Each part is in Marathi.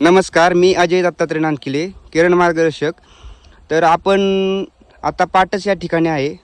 नमस्कार मी अजय दत्तात्रय नानकिले किरण मार्गदर्शक. तर आपण आता पाटस या ठिकाणी आहे.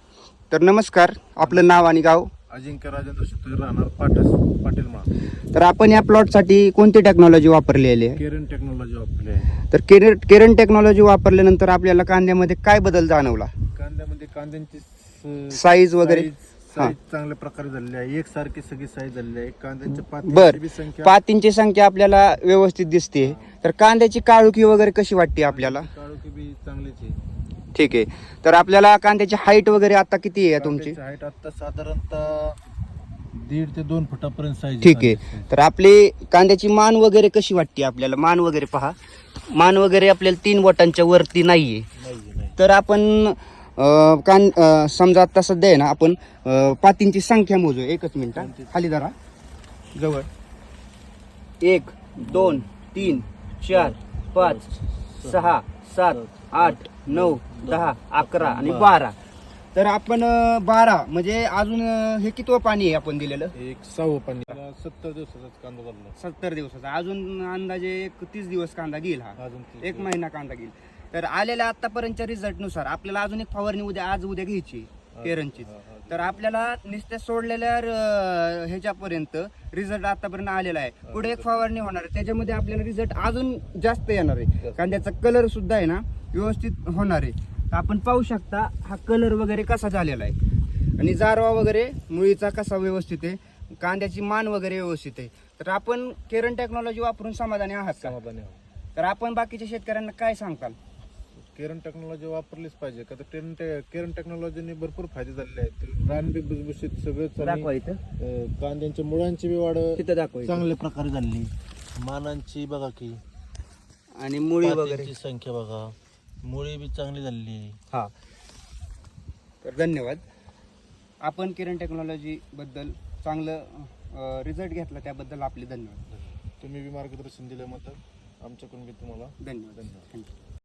तर नमस्कार आपलं नाव आणि गाव? अजिंक्य राजेंद्र शितोळे राहणार पाटस पाटील माळ. तर आपण या प्लॉटसाठी कोणती टेक्नॉलॉजी वापरलेली आहे? केरन टेक्नॉलॉजी वापरली आहे. तर केरन केरन टेक्नॉलॉजी वापरल्यानंतर आपल्याला कांद्यामध्ये काय बदल जाणवला? कांद्यामध्ये कांद्यांची साईज वगैरे? साईज- चांगल्या प्रकारे झालेली आहे. एकसारखी सगळी साईज झालेली आहे. कांद्यांच्या बर. संख्या पातींची संख्या आपल्याला व्यवस्थित दिसते. तर कांद्याची काळुकी वगैरे कशी वाटते आपल्याला? काळोखी बी चांगलीच आहे. ठीक आहे. तर आपल्याला कांद्याची हाईट वगैरे आता किती आहे तुमची? हाईट आता साधारणतः दीड ते दोन फुटापर्यंत साईज ठीक आहे. तर आपली कांद्याची मान वगैरे कशी वाटते आपल्याला? मान वगैरे पहा. मान वगैरे आपल्याला तीन बोटांच्या वरती नाहीये. नाही तर आपण कान अं, समजा आता सध्या आहे ना आपण अं, पातींची संख्या मोजू. एकच मिनिट. खाली धरा. जवळ. एक दोन तीन चार पाच सहा सात आठ नऊ दहा अकरा आणि बारा. तर आपण अं, बारा म्हणजे अजून अं, हे कितवं पाणी आहे आपण दिलेलं? एक सहावं पाणी. सत्तर दिवसाचाच कांदा झाला. सत्तर दिवसाचा. अजून अंदाजे एक तीस दिवस कांदा घेईल हा. अजून तीस एक महिना कांदा घेईल. तर आलेल्या आतापर्यंतच्या रिझल्टनुसार आपल्याला अजून एक फवारणी उद्या आज उद्या घ्यायची हा. तर आपल्याला नुसत्या सोडलेल्या ह्याच्यापर्यंत रिझल्ट आतापर्यंत आलेला आहे. पुढे एक फवारणी होणार आहे. त्याच्यामध्ये आपल्याला रिझल्ट अजून जास्त येणार आहे. कांद्याचा कलर सुद्धा आहे ना व्यवस्थित होणार आहे. तर आपण पाहू शकता हा कलर वगैरे कसा झालेला आहे. आणि जारवा वगैरे मुळीचा कसा व्यवस्थित आहे. कांद्याची मान वगैरे व्यवस्थित आहे. तर आपण केरन टेक्नॉलॉजी वापरून समाधानी आहात का? समाधानी. तर आपण बाकीच्या शेतकऱ्यांना काय सांगताल? केरन टेक्नॉलॉजी वापरलीच पाहिजे. का तर केरन टे- केरन टेक्नॉलॉजीने भरपूर फायदे झालेले आहेत. रान बी भुसभुशीत सगळं दाखवा इथं कांद्यांच्या मुळांची बी वाढ तिथं दाखवा इथं. चांगल्या प्रकारे झाली मानांची बघा की आणि मुळी वगैरे. संख्या बघा. मुळी बी चांगली झालेली हा. तर धन्यवाद. आपण किरण टेक्नॉलॉजी बद्दल चांगलं रिझल्ट घेतला त्याबद्दल आपले धन्यवाद. तुम्ही बी मार्गदर्शन दिल्याबद्दल आमच्याकडून बी तुम्हाला धन्यवाद. थँक्यू